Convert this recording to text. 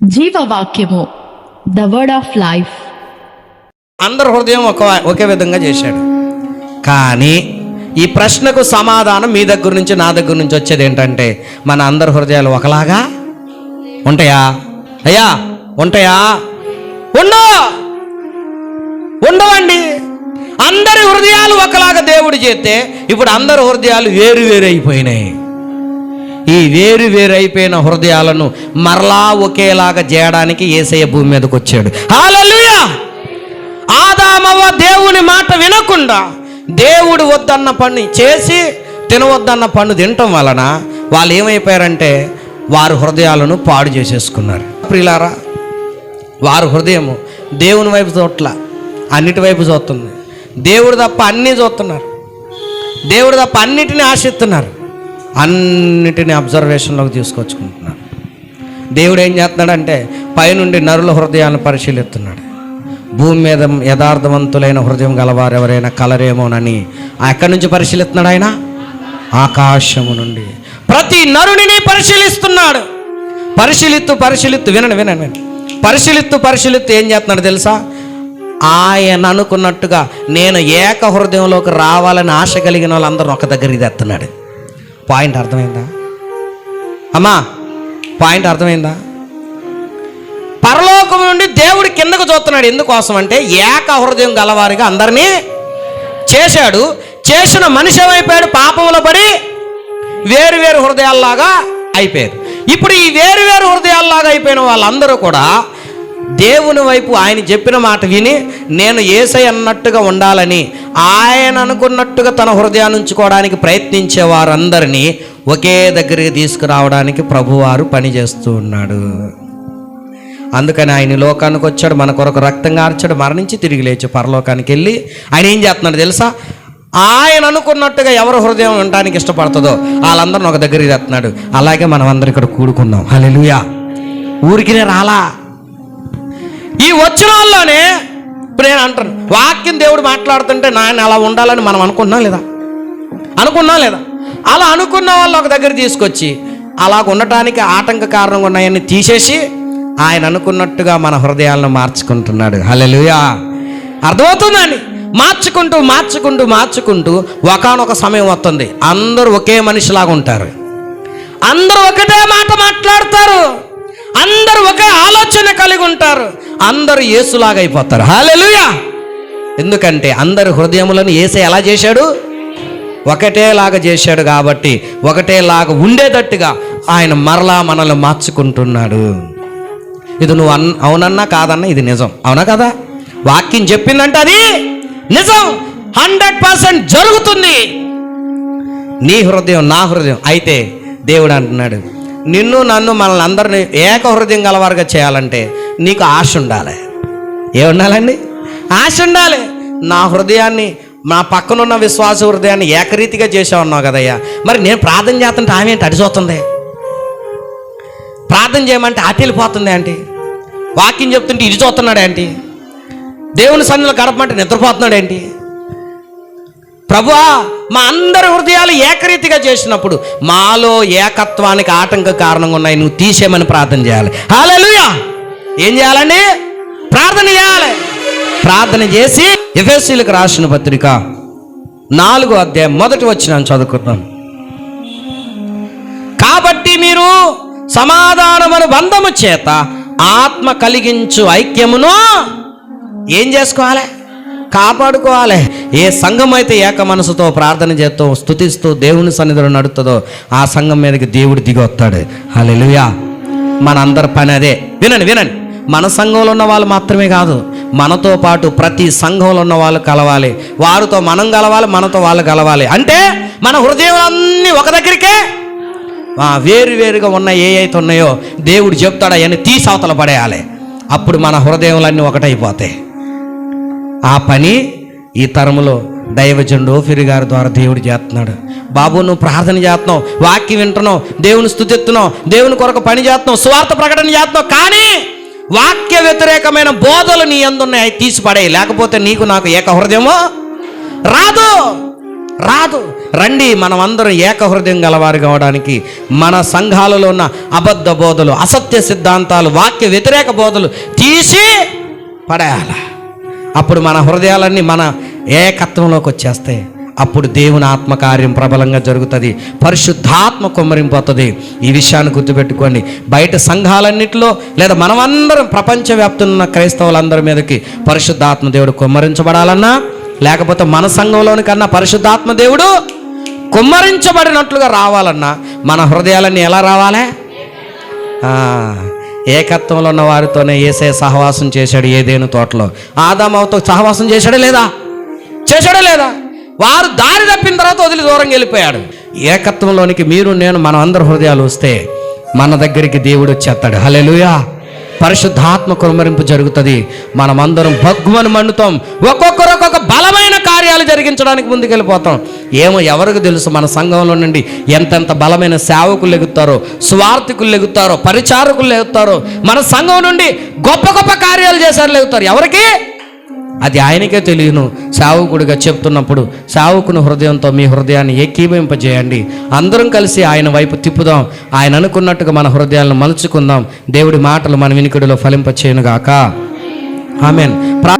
జీవవాక్యము the word of life అందరి హృదయం ఒక ఒకే విధంగా చేశాడు. కానీ ఈ ప్రశ్నకు సమాధానం మీ దగ్గర నుంచి నా దగ్గర నుంచి వచ్చేది ఏంటంటే మన అందరి హృదయాలు ఒకలాగా ఉంటాయా? అయ్యా ఉంటాయా? ఉండవు ఉండవండి. అందరి హృదయాలు ఒకలాగా దేవుడు చేస్తే ఇప్పుడు అందరి హృదయాలు వేరు వేరు అయిపోయినాయి. ఈ వేరు వేరు అయిపోయిన హృదయాలను మరలా ఒకేలాగా చేయడానికి ఏసయ్య భూమి మీదకి వచ్చాడు. హాలలుయా ఆదామవ్వ దేవుని మాట వినకుండా దేవుడు వద్దన్న పని చేసి తినవద్దన్న పన్ను తినటం వలన వాళ్ళు ఏమైపోయారంటే వారు హృదయాలను పాడు చేసేసుకున్నారు. ప్రిలారా వారు హృదయము దేవుని వైపు చూట్ల అన్నిటి వైపు చూస్తుంది. దేవుడు తప్ప అన్నీ చూస్తున్నారు. దేవుడు తప్ప అన్నిటిని ఆశిస్తున్నారు. అన్నిటిని అబ్జర్వేషన్లోకి తీసుకొచ్చుకుంటున్నాడు. దేవుడు ఏం చేస్తున్నాడంటే పైనుండి నరుల హృదయాలను పరిశీలిస్తున్నాడు. భూమి మీద యథార్థవంతులైన హృదయం గలవారు ఎవరైనా కలరేమోనని ఎక్కడి నుంచి పరిశీలిస్తున్నాడు ఆయన? ఆకాశము నుండి. ప్రతి నరుడిని పరిశీలిస్తున్నాడు. పరిశీలిత్తు పరిశీలిత్తు వినండి వినండి వినండి. పరిశీలిత్తు పరిశీలిత్తు ఏం చేస్తున్నాడు తెలుసా? ఆయన అనుకున్నట్టుగా నేను ఏక హృదయంలోకి రావాలని ఆశ కలిగిన వాళ్ళందరూ ఒక దగ్గరికి తెస్తున్నాడు. పాయింట్ అర్థమైందా? అమ్మా పాయింట్ అర్థమైందా? పరలోకం నుండి దేవుడు కిందకు చూస్తున్నాడు. ఎందుకోసం అంటే ఏక హృదయం గలవారిగా అందరినీ చేశాడు. చేసిన మనిషి ఏమైపోయాడు? పాపంలో పడి వేరు వేరు హృదయాల్లాగా అయిపోయారు. ఇప్పుడు ఈ వేరు వేరు హృదయాల్లాగా అయిపోయిన వాళ్ళందరూ కూడా దేవుని వైపు ఆయన చెప్పిన మాట విని నేను ఏసై అన్నట్టుగా ఉండాలని ఆయన అనుకున్నట్టుగా తన హృదయాన్ని ఉంచుకోవడానికి ప్రయత్నించే వారందరినీ ఒకే దగ్గరికి తీసుకురావడానికి ప్రభువారు పనిచేస్తూ ఉన్నాడు. అందుకని ఆయన లోకానికి వచ్చాడు మన కొరకు రక్తం కార్చాడు మరణించి తిరిగి లేచి పరలోకానికి వెళ్ళి ఆయన ఏం చేస్తున్నాడు తెలుసా? ఆయన అనుకున్నట్టుగా ఎవరు హృదయం ఉండటానికి ఇష్టపడుతుందో వాళ్ళందరిని ఒక దగ్గరికి తెస్తున్నాడు. అలాగే మనం అందరం ఇక్కడ కూడుకున్నాం హల్లెలూయా. ఊరికినే రాలా? ఈ వచ్చిన ఇప్పుడు నేను అంటాను వాక్యం దేవుడు మాట్లాడుతుంటే నాయన అలా ఉండాలని మనం అనుకున్నాం లేదా? అనుకున్నాం లేదా? అలా అనుకున్న వాళ్ళు ఒక దగ్గర తీసుకొచ్చి అలా ఉండటానికి ఆటంక కారణంగా ఉన్నాయని తీసేసి ఆయన అనుకున్నట్టుగా మన హృదయాలను మార్చుకుంటున్నాడు. హలెలుయా అర్థమవుతుందండి మార్చుకుంటూ మార్చుకుంటూ మార్చుకుంటూ ఒకానొక సమయం వస్తుంది. అందరూ ఒకే మనిషిలాగా ఉంటారు. అందరూ ఒకటే మాట మాట్లాడతారు. అందరూ ఒకే ఆలోచన కలిగి ఉంటారు. అందరూ ఏసులాగా అయిపోతారు. హాలెలుయా ఎందుకంటే అందరి హృదయములను ఏసే ఎలా చేశాడు? ఒకటేలాగా చేశాడు కాబట్టి ఒకటేలాగా ఉండేటట్టుగా ఆయన మరలా మనల్ని మార్చుకుంటున్నాడు. ఇది నువ్వు అన్ అవునన్నా కాదన్నా ఇది నిజం. అవునా కదా? వాక్యం చెప్పిందంటే అది నిజం. హండ్రెడ్ పర్సెంట్ జరుగుతుంది. నీ హృదయం నా హృదయం. అయితే దేవుడు అంటున్నాడు నిన్ను నన్ను మనల్ని అందరిని ఏక హృదయం గలవారుగా చేయాలంటే నీకు ఆశ ఉండాలి. ఏ ఉండాలండి? ఆశ ఉండాలి. నా హృదయాన్ని నా పక్కనున్న విశ్వాస హృదయాన్ని ఏకరీతిగా చేసా ఉన్నావు కదయ్యా. మరి నేను ప్రార్థన చేస్తుంటే ఆమె ఏంటి అడిచోతుంది ప్రార్థన చేయమంటే అటు వెళ్ళిపోతుంది ఏంటి? వాక్యం చెప్తుంటే ఇది చూస్తున్నాడు ఏంటి? దేవుని సన్నిలో గడపమంటే నిద్రపోతున్నాడు ఏంటి? ప్రభువా మా అందరి హృదయాలు ఏకరీతిగా చేసినప్పుడు మాలో ఏకత్వానికి ఆటంక కారణంగా ఉన్నాయి. నువ్వు తీసేయమని ప్రార్థన చేయాలి. హాలూయా ఏం చేయాలండి? ప్రార్థన చేయాలి. ప్రార్థన చేసి ఎఫ్ఎస్సీలకు రాసిన పత్రిక నాలుగో అధ్యాయం మొదటి వచ్చిన చదువుకుందాం. కాబట్టి మీరు సమాధానమను బంధము చేత ఆత్మ కలిగించు ఐక్యమును ఏం చేసుకోవాలి? కాపాడుకోవాలి. ఏ సంఘం అయితే ఏక మనసుతో ప్రార్థన చేస్తూ స్థుతిస్తూ దేవుని సన్నిధిలో నడుతుందో ఆ సంఘం మీదకి దేవుడు దిగి వస్తాడు. హల్లెలూయా. మన అందరి పని అదే. వినండి వినండి. మన సంఘంలో ఉన్న వాళ్ళు మాత్రమే కాదు మనతో పాటు ప్రతి సంఘంలో ఉన్న వాళ్ళు కలవాలి. వారితో మనం కలవాలి మనతో వాళ్ళు కలవాలి. అంటే మన హృదయం అన్నీ ఒక దగ్గరికే? వేరు వేరుగా ఉన్న ఏ అయితే ఉన్నాయో దేవుడు చెప్తాడు అవన్నీ తీసి పడేయాలి. అప్పుడు మన హృదయంలన్నీ ఒకటైపోతాయి. ఆ పని ఈ తరములో దైవజనుడు ఓఫిరి గారి ద్వారా దేవుడు చేస్తున్నాడు. బాబు నువ్వు ప్రార్థన చేస్తున్నావు వాక్యం వింటున్నావు దేవుని స్థుతిస్తున్నావు దేవుని కొరకు పని చేస్తున్నావు స్వార్థ ప్రకటన చేస్తున్నావు కానీ వాక్య వ్యతిరేకమైన బోధలు నీ అందున్నాయి తీసి పడేయి లేకపోతే నీకు నాకు ఏక హృదయమో? రాదు! రాదు! రండి మనం అందరం ఏకహృదయం గలవారు కావడానికి మన సంఘాలలో ఉన్న అబద్ధ బోధలు అసత్య సిద్ధాంతాలు వాక్య వ్యతిరేక బోధలు తీసి పడేయాల. అప్పుడు మన హృదయాలన్నీ మన ఏకత్వంలోకి వచ్చేస్తాయి. అప్పుడు దేవుని ఆత్మకార్యం ప్రబలంగా జరుగుతుంది. పరిశుద్ధాత్మ కుమ్మరింపోతుంది ఈ విషయాన్ని గుర్తుపెట్టుకోండి. బయట సంఘాలన్నింటిలో లేదా మనమందరం ప్రపంచవ్యాప్తంగా ఉన్న క్రైస్తవులందరి మీదకి పరిశుద్ధాత్మ దేవుడు కుమ్మరించబడాలన్నా లేకపోతే మన సంఘంలోని కన్నా పరిశుద్ధాత్మ దేవుడు కుమ్మరించబడినట్లుగా రావాలన్నా మన హృదయాలన్నీ ఎలా రావాలి? ఏకత్వంలో ఉన్న వారితోనే ఏసే సహవాసం చేశాడు ఏదేను తోటలో. ఆదామవుతో సహవాసం చేశాడా లేదా? చేశాడా లేదా? వారు దారి తప్పిన తర్వాత వదిలి దూరంగా వెళ్ళిపోయాడు. ఏకత్వంలోనికి మీరు నేను మన అందరి హృదయాలు వస్తే మన దగ్గరికి దేవుడు వచ్చేస్తాడు. హలెలుయా పరిశుద్ధాత్మ కుమరింపు జరుగుతుంది. మనమందరం భగ్గుమని మండుతాం ఒక్కొక్కరు ఒక్కొక్క బలమైన కార్యాలు జరిగించడానికి ముందుకెళ్ళిపోతాం. ఏమో ఎవరికి తెలుసు మన సంఘంలో నుండి ఎంతెంత బలమైన సేవకులు ఎగుతారో స్వార్థికులు ఎగుతారో పరిచారకులు ఎగుతారో మన సంఘం నుండి గొప్ప గొప్ప కార్యాలు చేశారు ఎగుతారు ఎవరికి? అది ఆయనకే తెలియను. సావుకుడిగా చెప్తున్నప్పుడు సావుకుని హృదయంతో మీ హృదయాన్ని ఏకీభవింపజేయండి. అందరం కలిసి ఆయన వైపు తిప్పుదాం. ఆయన అనుకున్నట్టుగా మన హృదయాలను మలుచుకుందాం. దేవుడి మాటలు మన వినికిడిలో ఫలింపచేయనుగాక. ఆమెన్. ప్రా